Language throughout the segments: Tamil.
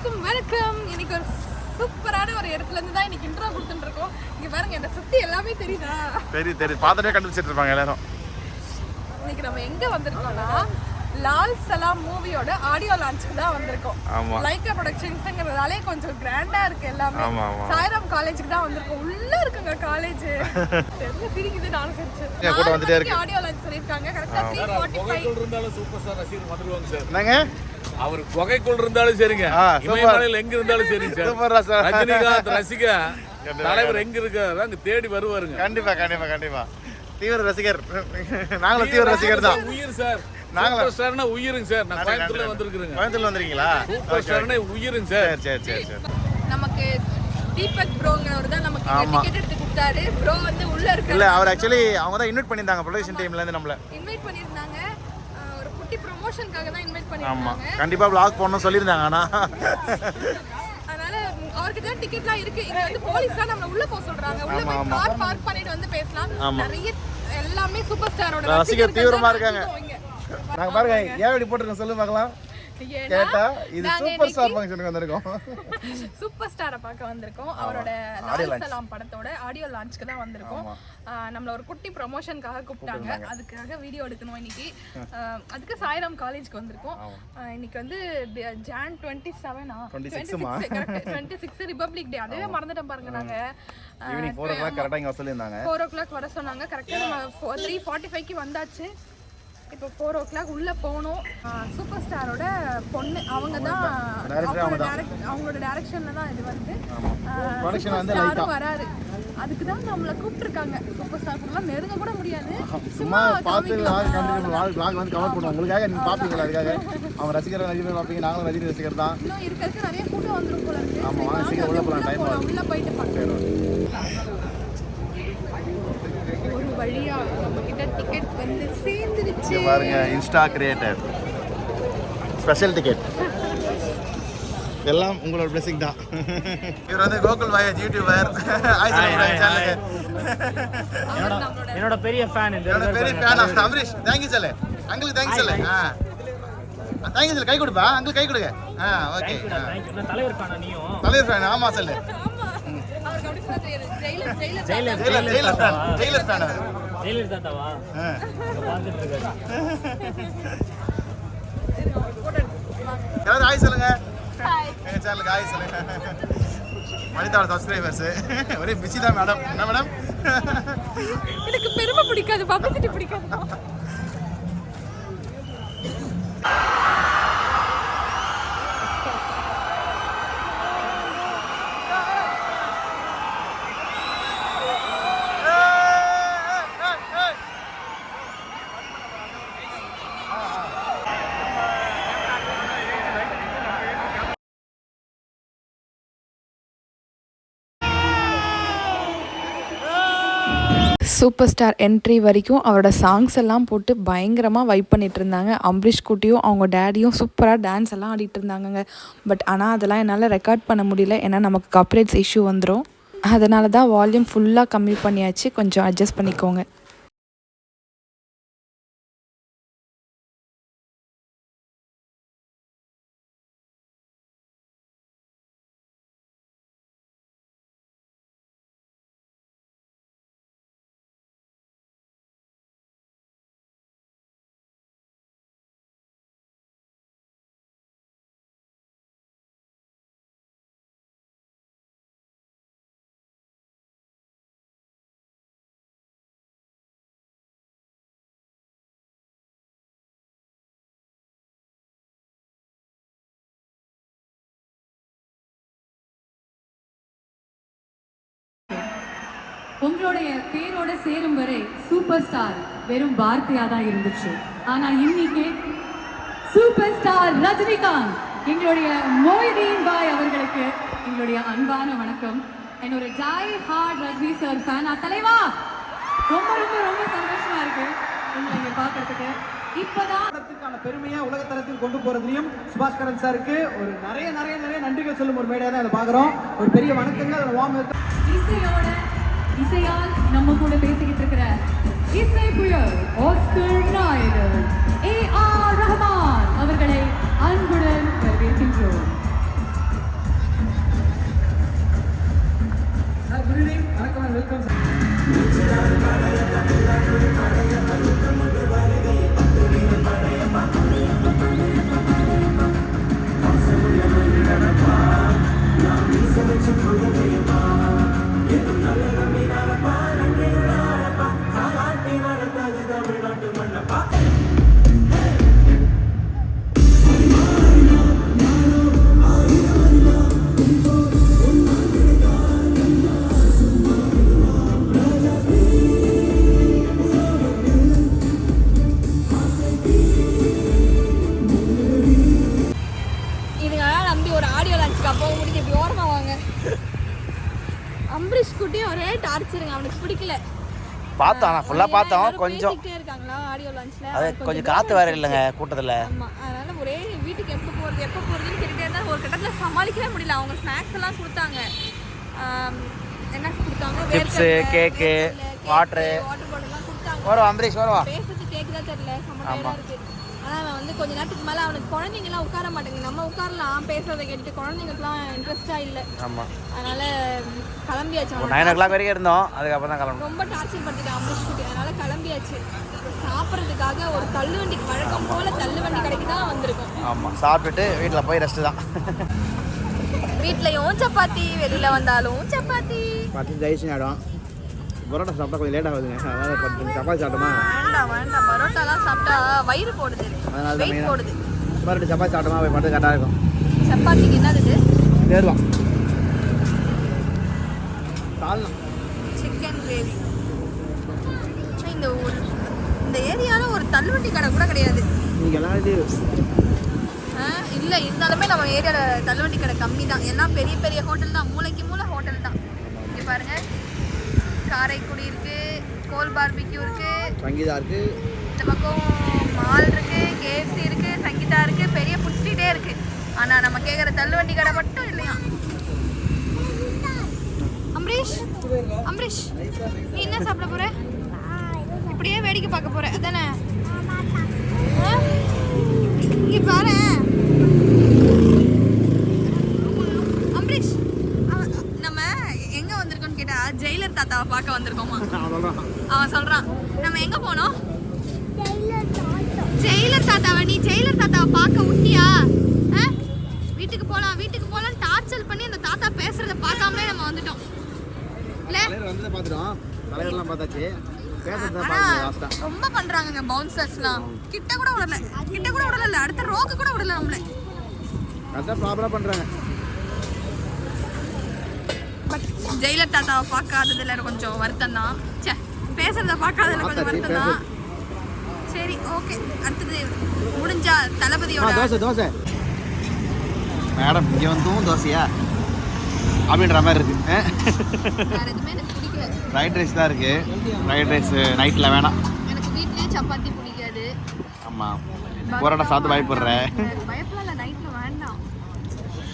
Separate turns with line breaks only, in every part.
அனைவருக்கும் வணக்கம். இன்னைக்கு ஒரு சூப்பரான ஒரு இடத்துல இருந்து தான் இன்னைக்கு இன்ட்ரோ கொடுத்துட்டு இருக்கோம் இங்க பாருங்க என்ன சுத்தி எல்லாமே தெரியுதா?
தெரியும் தெரியும் பார்த்துட்டே கண்டுபிடிச்சிட்டு இருப்பாங்க எல்லாரும்.
இன்னைக்கு நம்ம எங்க வந்திருக்கோம்னா லால் சலாம் மூவியோட ஆடியோ லான்ச்சுக்கு தான் வந்திருக்கோம்.
ஆமா.
லைக்கா ப்ரொடக்ஷன்ஸ்ங்கிறதாலே கொஞ்சம் கிராண்டா இருக்கு எல்லாமே. சாய்ராம் காலேஜுக்கு தான் வந்திருக்கோம். உள்ள இருக்குங்க காலேஜ் தெரியல சிரிக்குது நானும்
ஏன் கூட வந்துட்டே
சிரிச்சு ஆடியோ லான்ச் சொல்லிருக்காங்க கரெக்டா த்ரீ ஃபார்ட்டி ஃபைவ்
புகைக்குள் இருந்தாலும் சூப்பர் ஸ்டார் ரசிகர் வந்துருவாங்க சார்.
என்னங்க?
அவர் புகைக்குள் இருந்தாலும் சரிங்க. இமயமலையில் எங்க இருந்தாலும் சரிங்க சார்.
சூப்பரா சார்
ரஜினிகாந்த் ரசிக தலைவர் எங்க இருக்காரு அங்க தேடி வருவாருங்க.
கண்டிப்பா கண்டிப்பா கண்டிப்பா. தீவிர ரசிகர். நாங்களும் தீவிர ரசிகர் தான்.
உயிர் சார்.
நாங்களும்.
ஸ்டார்னா உயிருங்க சார். நான் கோயம்புத்தூர்ல வந்திருக்கிறேங்க.
கோயம்புத்தூர்ல வந்திருக்கீங்களா?
சூப்பர் ஸ்டார்னா உயிருங்க சார்.
சரி சரி சரி சரி.
நமக்கு தீபக் ப்ரோங்கிறவர் தான் நமக்கு
ஆமா.
டிக்கெட் எடுத்து கொடுத்தாரு. ப்ரோ வந்து உள்ள
இல்ல
இருக்காரு
அவர் ஆக்சுவலி அவங்க தான் இன்வைட் பண்ணியிருந்தாங்க ப்ரொடக்ஷன் டீம்ல இருந்து நம்மள.
இன்வைட் பண்ணிருந்தாங்க குட்டி ப்ரொமோஷனுக்காக தான் இன்வைட்
ஆமா.
பண்ணிருந்தாங்க
கண்டிப்பா vlog போடணும்னு சொல்லியிருந்தாங்க ஆனா.
அதனால அவருக்கு தான் டிக்கெட்லாம் இருக்கு. இங்க வந்து போலீஸ் தான் நம்மள உள்ள போக சொல்றாங்க. உள்ள போய். கார் பார்க் பண்ணிட்டு வந்து பேசலாம். நிறைய எல்லாமே சூப்பர் ஸ்டாரோட
ரசிகர் தீவிரமா இருக்காங்க. நாங்க பாருங்க ஏன் இப்படி போட்டுருக்கோம்? சொல்லு பார்க்கலாம். கேட்டா இது சூப்பர் ஸ்டார் ஃபங்க்ஷனுக்கு வந்திருக்கோம்.
சூப்பர் ஸ்டாரை பார்க்க வந்திருக்கோம். அவரோட
Audio
லால்
launch.
சலாம் படத்தோட ஆடியோ லான்ச்சுக்கு தான் வந்திருக்கோம். நம்மள ஒரு குட்டி ப்ரமோஷனுக்காக கூப்பிட்டாங்க. அதுக்காக வீடியோ எடுக்கணும் இன்னைக்கு. அதுக்கு சாய்ராம் காலேஜ்க்கு வந்திருக்கோம். இன்னைக்கு வந்து ஜான் டுவெண்ட்டி செவனா
26 மா?
டுவெண்ட்டி சிக்ஸ் ரிபப்ளிக் டே அதுவே மறந்துட்டோம் பாருங்க நாங்க.
ஈவினிங் ஃபோர் ஓ கிளாக் கரெக்டாக இங்கே சொல்லியிருந்தாங்க.
ஃபோர் ஓ கிளாக் வர சொன்னாங்க. கரெக்டாக த்ரீ ஃபார்ட்டி ஃபைவ்க்கு வந்தாச்சு. இப்போ ஃபோர் ஓ கிளாக் உள்ளே போகணும். சூப்பர் ஸ்டாரோட பொண்ணு. அவங்க தான் அவங்களோட டேரக்ஷனில் தான் இது வந்து. ஸ்டாரும் வராரு. அதுக்கு தான் நம்மளை கூப்பிட்டுருக்காங்க. சூப்பர் ஸ்டார் ஃபுல்லாக நெருங்க கூட முடியாது.
சும்மா பார்த்து லாக் வந்து கவர் பண்ணுவோம். உங்களுக்காக நீங்கள் பார்ப்பீங்களா அதுக்காக? அவன் ரசிகர் ரசிகர் பார்ப்பீங்க. நாங்களும் ரஜினி ரசிகர் தான்.
இன்னும் இருக்க இருக்க நிறைய கூட்டம் வந்துரும் போல இருக்கு.
ஆமா,
சரி,
வாங்க,
வாங்க,
சீக்கிரம் உள்ள
போயிட்டு பார்க்கலாம் ஒரு வழியா நம்ம கிட்ட டிக்கெட் வந்து
பாருங்க இன்ஸ்டா கிரியேட்டர் ஸ்பெஷல் டிக்கெட் எல்லாம் உங்களோட பிளெஸிங் தான். இவர் வந்து கோகுல் வாயஜ் யூடியூபர்
என்னோட பெரிய ஃபேன் இந்த
என்னோட பெரிய ஃபேன் அமரீஷ் தேங்க்யூ சொல்லு அங்கிள் தேங்க்யூ சொல்லு ஆ. தேங்க்யூ சொல்லு கை கொடுப்பா? அங்கிள் கை கொடுங்க. ஆ ஓகே
தலைவர் ஃபேனா நீயும்?
தலைவர் ஃபேன் ஆமா
ஜெயிலர் ஜெயிலர்
ஜெயிலர்
ஜெயிலர் ஃபேன் ஜெயிலர் ஃபேன்
ஜெயிலர் தாத்தாவா இங்க பார்த்துட்டு இருக்காரு.
எல்லாரும் ஆய் சொல்லுங்க.
ஹாய்
எங்க சேனலுக்கு ஆய் சொல்லுங்க. மனிதாவோட சப்ஸ்கிரைபர்ஸ் ஒரே பிஸி தான் மேடம் என்ன மேடம்
எனக்கு பெருமை பிடிக்காது பப்ளிசிட்டி பிடிக்காது
சூப்பர் ஸ்டார் என்ட்ரி வரைக்கும் அவரோட சாங்ஸ் எல்லாம் போட்டு பயங்கரமாக வைப் பண்ணிட்டு இருந்தாங்க. அம்பரீஷ் குட்டியும் அவங்க டேடியும் சூப்பராக டான்ஸ் எல்லாம் ஆடிட்டு இருந்தாங்கங்க. பட் ஆனால் அதெல்லாம் என்னால் ரெக்கார்ட் பண்ண முடியல. ஏன்னா நமக்கு கப்ரேட்ஸ் இஷ்யூ வந்துடும் அதனால தான் வால்யூம் ஃபுல்லாக கம்மி பண்ணியாச்சு. கொஞ்சம் அட்ஜஸ்ட் பண்ணிக்கோங்க.
உங்களுடைய பேரோட சேரும் வரை சூப்பர் ஸ்டார் வெறும் வார்த்தையா தான் இருந்துச்சு. ஆனா இன்னைக்கு சூப்பர் ஸ்டார் ரஜினிகாந்த் எங்களுடைய மொய்தீன் பாய் அவர்களுக்கு எங்களுடைய அன்பான வணக்கம். என்னோட die hard Rajini sir fan தலைவா? ரொம்ப ரொம்ப ரொம்ப சந்தோஷமா இருக்கு உங்களை இங்க பார்க்கறதுக்கு இப்பதான்
பெருமையை உலகத்தரத்தில் கொண்டு போறதுலயும் சுபாஷ்கரன் சாருக்கு ஒரு நிறைய நிறைய நிறைய நன்றிகள் சொல்லும் ஒரு மேடையா தான் இதை பாக்குறோம் ஒரு பெரிய வணக்கங்கள் வார்ம்
இசையோட இசையால் நம்ம கூட பேசிக்கிட்டு இருக்கிற இசை புயல் ஆஸ்கர் நாயுடு ஏ ஆர் ரஹமான் அவர்களை அன்புடன் வரவேற்கின்றோம்.
வணக்கம் வெல்கம் சார்
பார்த்தோம் நான் ஃபுல்லாக பார்த்தோம் கொஞ்சம் அது கொஞ்சம் காற்று வேற இல்லைங்க கூட்டத்தில்.
அதனால ஒரே வீட்டுக்கு எப்போ போறது எப்போ போறதுன்னு கேட்டுட்டே இருந்தா ஒரு கட்டத்துல சமாளிக்கவே முடியல. அவங்க ஸ்நாக்ஸ் எல்லாம் கொடுத்தாங்க. என்ன கொடுத்தாங்க?
Chips, cake, water.
Water bottle எல்லாம் கொடுத்தாங்க.
வரும் அம்பரீஷ் வருவா.
பேசுறது கேக்குதா தெரியல செம்ம டயர்டா இருக்கு ஆனா அவன் வந்து கொஞ்ச நேரத்துக்கு மேல அவனுக்கு குழந்தைங்கலாம் உட்கார மாட்டேங்குது. நம்ம உட்காரலாம் பேசுறதை கேட்டுட்டு குழந்தைங்களுக்குலாம் இன்ட்ரெஸ்டா இல்ல.
ஆமாம்
அதனால கிளம்பியாச்சு.
நைன் ஓ கிளாக் வரைக்கும் இருந்தோம். அதுக்கப்புறம் தான் கிளம்பணும்.
ரொம்ப டார்ச்சர் பண்ணிட்டான் அம்பரீஷ் குட்டி அதனால கிளம்பியாச்சு. சாப்பிட்றதுக்காக ஒரு தள்ளுவண்டி வழக்கம் போல தள்ளுவண்டி கடைக்கு தான் வந்திருக்கோம்.
ஆமாம் சாப்பிட்டுட்டு வீட்டில் போய் ரெஸ்ட்டு தான்.
வீட்லயும் சப்பாத்தி வெளியில வந்தாலும் சப்பாத்தி.
பார்த்து ஜெயிச்சு ஆடும் பரோட்டா சாப்பிட்டா கொஞ்சம் லேட் ஆகுதுங்க. அதனால பத்து சப்பாத்தி சாப்பிட்டோமா?
வேண்டாம் வேண்டாம். பரோட்டாலாம் சாப்பிட்டா வயிறு போடுது.
அதனால தான்
போடுது.
பரோட்டா சப்பாத்தி சாப்பிட்டோமா? போய் பட்டு கரெக்டாக இருக்கும்.
சப்பாத்திக்கு என்னது இது?
தேர்வான் சால்னா.
சிக்கன் கிரேவி இந்த ஒரு இந்த ஏரியாவில் ஒரு தள்ளுவண்டி கடை கூட கிடையாது.
இன்னைக்கு எல்லாம் இது
ஆ, இல்ல இருந்தாலுமே நம்ம ஏரியாவில் தள்ளுவண்டி கடை கம்மி தான் எல்லாம் பெரிய பெரிய ஹோட்டல் தான். மூளைக்கு மூளை ஹோட்டல் தான். இங்கே பாருங்க. காரைக்குடி இருக்கு கோல் பார்பிக்யூ இருக்கு.
சங்கீதா இருக்கு.
இந்த பக்கம் மால் இருக்கு கேஎஃப்சி இருக்கு சங்கீதா இருக்கு பெரிய ஃபுட் ஸ்ட்ரீட்டே இருக்கு. ஆனா நம்ம கேட்குற தள்ளுவண்டி கடை மட்டும் இல்லையா? அம்பரீஷ் அம்பரீஷ் நீ என்ன சாப்பிட போற? இப்படியே வேடிக்கை பார்க்க போற அதானே? இங்க பாரு அம்பரீஷ் அவன் நம்ம எங்க வந்திருக்கோம்னு கேட்டா ஜெயிலர் தாத்தாவை பார்க்க வந்திருக்கோமா? அவன் சொல்றான் நம்ம எங்க போனோம்? ஜெயிலர் தாத்தாவை? நீ ஜெயிலர் தாத்தாவை பார்க்க விட்டியா? வீட்டுக்கு போலாம் வீட்டுக்கு போலாம் டார்ச்சர் பண்ணி அந்த தாத்தா பேசுறத பார்க்காமலே நம்ம வந்துட்டோம். ரொம்ப பண்றாங்கங்க பவுன்சர்ஸ்லாம் கிட்ட கூட விடல. கிட்ட கூட விடல அடுத்த ரோக்கு கூட விடல நம்மள.
கரெக்டாக ப்ராப்பராக பண்ணுறாங்க
பட் ஜெயிலர் தாத்தாவை பார்க்காததுல கொஞ்சம் வருத்தம் தான் ச்சே பேசுறத பார்க்காததுல கொஞ்சம் வருத்தம் தான் சரி ஓகே அடுத்தது முடிஞ்சா தளபதியோட
தோசை தோசை. மேடம் இங்கே வந்தும் தோசையா? அப்படின்ற மாதிரி இருக்கு. ஃப்ரைட் ரைஸ் தான் இருக்கு. ஃப்ரைட் ரைஸ் நைட்டில் வேணாம்.
எனக்கு வீட்லயே சப்பாத்தி பிடிக்காது.
ஆமாம் பரோட்டா சாப்பிட்டு பயப்படுறேன்
பயப்படலாம் இல்லை நைட்டில் வேண்டாம்.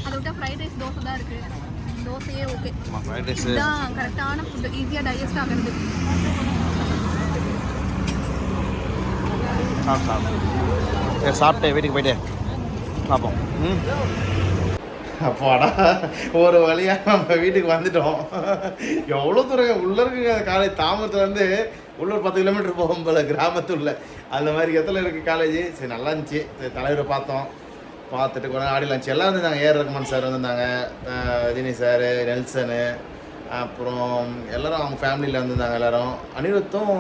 அதை விட்டா ஃப்ரைட் ரைஸ் தோசை தான் இருக்கு. தோசையே ஓகே இதுதான் கரெக்டான ஃபுட்டு ஈஸியாக டைஜஸ்ட் ஆகிறது
சாப்பிட்டு சாப்பிட்டு சரி சாப்பிட்டு வீட்டுக்கு போயிட்டு பார்ப்போம் ம் அப்பாடா ஒரு வழியாக நம்ம வீட்டுக்கு வந்துட்டோம் எவ்வளோ தூரம் உள்ளே இருக்குங்க காலேஜ் தாமரத்துலேருந்து உள்ளூர் பத்து கிலோமீட்டர் போகும் போல கிராமத்துள்ள அந்த மாதிரி இடத்துல இருக்குது காலேஜ் சரி நல்லா இருந்துச்சு சரி, தலைவரை பார்த்தோம் பார்த்துட்டு கொஞ்ச ஆடி லஞ்ச் எல்லாம் இருந்தாங்க ஏஆர் ரகுமான் சார் வந்திருந்தாங்க. ரஜினி சார் நெல்சனு அப்புறம் எல்லாரும் அவங்க ஃபேமிலியில் வந்திருந்தாங்க எல்லாரும். அனிருத்தும்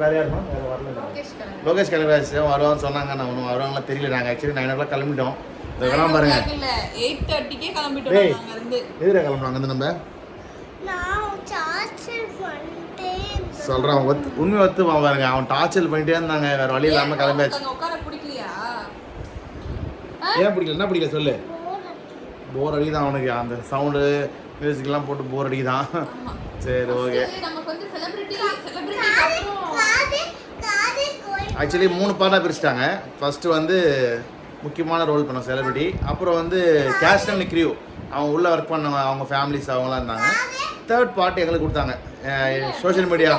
வேற யாருமா வேறு வரல. லோகேஷ் கனகராஜ். வருவான்னு சொன்னாங்க. நான் ஒன்றும் வருவாங்களாம் தெரியல. நாங்கள் ஆக்சுவலி நைன் ஓ கிளாக் கிளம்பிட்டோம் இந்த கிளம்ப பாருங்க.
எயிட் தேர்ட்டிக்கே
டேய்.
கிளம்பிட்டோம்
எதிர கிளம்புறாங்க வந்து நம்ம? சொல்கிறான் அவன் ஒத்து உண்மை ஒத்துவான் பாருங்க. அவன் டார்ச்சர் பண்ணிட்டே இருந்தாங்க. வேற வழி இல்லாமல் கிளம்பியாச்சு. ஏன் பிடிக்கல? என்ன பிடிக்கல சொல்லு. போர் அடிக்குதான் அவனுக்கு? அந்த சவுண்டு மியூசிக்லாம் போட்டு போர் அடிக்குதான் சரி ஓகே ஆக்சுவலி மூணு பார்ட்டாக பிரிச்சிட்டாங்க. ஃபர்ஸ்ட் வந்து முக்கியமான ரோல் பண்ண செலிபிரிட்டி அப்புறம் வந்து கேஸ்ட் அண்ட் க்ரியூ அவங்க உள்ளே ஒர்க் பண்ணவங்க அவங்க ஃபேமிலிஸ் அவங்களாம் இருந்தாங்க. தேர்ட் பார்ட் எங்களுக்கு கொடுத்தாங்க. சோஷியல் மீடியா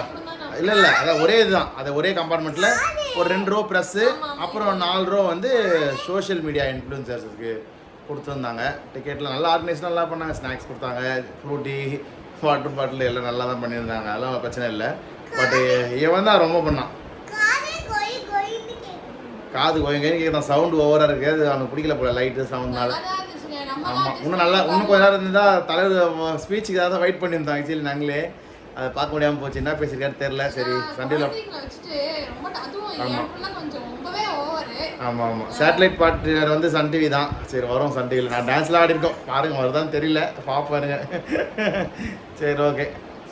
இல்லை இல்லை அதான் ஒரே இதுதான். அது ஒரே கம்பார்ட்மெண்ட்டில் ஒரு ரெண்டு ரோ ப்ரெஸ்ஸு அப்புறம் நாலு ரோ வந்து சோஷியல் மீடியா இன்ஃப்ளூன்சர்ஸுக்கு கொடுத்துருந்தாங்க டிக்கெட்டில் நல்லா ஆர்கனைஸ் நல்லா பண்ணாங்க ஸ்நாக்ஸ் கொடுத்தாங்க ஃப்ரூட்டி வாட்டர் பாட்டில் எல்லாம் நல்லா தான் பண்ணியிருந்தாங்க. அதெல்லாம் பிரச்சனை இல்லை. பட் இவன் தான் ரொம்ப பண்ணான். காது கோயங்க கேட்குறான் சவுண்டு ஓவராக இருக்குது. அது அவனுக்கு பிடிக்கல போல லைட்டு சவுண்ட்னால
நம்ம
ஆமாம் இன்னும் நல்லா இன்னும் கொஞ்ச நேரம் இருந்தால் தலைவர் ஸ்பீச்சுக்கு தான் வெயிட் பண்ணியிருந்தோம் ஆக்சுவலி நாங்களே அதை பார்க்க முடியாமல் போச்சு. என்ன பேசியிருக்காரு தெரில சரி சண்டேல
ஓவரு
ஆமாம் ஆமாம் சேட்டலைட் பார்ட்னர் வந்து சன் டிவி தான். சரி வரும் சன் டிவியில் நான் டான்ஸ்லாம் ஆடிருக்கோம். பாருங்க வருதான்னு தெரியல. பாப்பாருங்க சரி ஓகே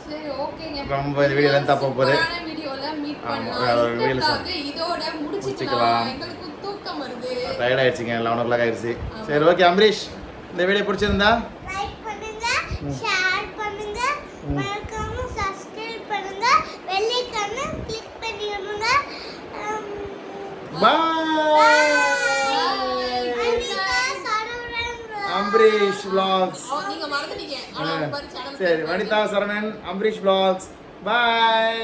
சரி ஓகேங்க
ரொம்ப இந்த வீடியோ லென்த்தாக போக போகுது. முடிச்சுக்கலாம். டயர்ட் ஆயிடுச்சுங்க. லெவன் ஓ கிளாக் ஆயிடுச்சு சரி ஓகே அம்பரீஷ் இந்த வீடியோ பிடிச்சிருந்தா
லைக் பண்ணுங்க ஷேர் பண்ணுங்க மறக்காம சப்ஸ்கிரைப் பண்ணுங்க வெள்ளைக்கான கிளிக் பண்ணிடுங்க
பாய் அம்பரீஷ்
மறந்துட்டீங்க.
சரி வனிதா சரணன் அம்பரீஷ் vlogs. பாய்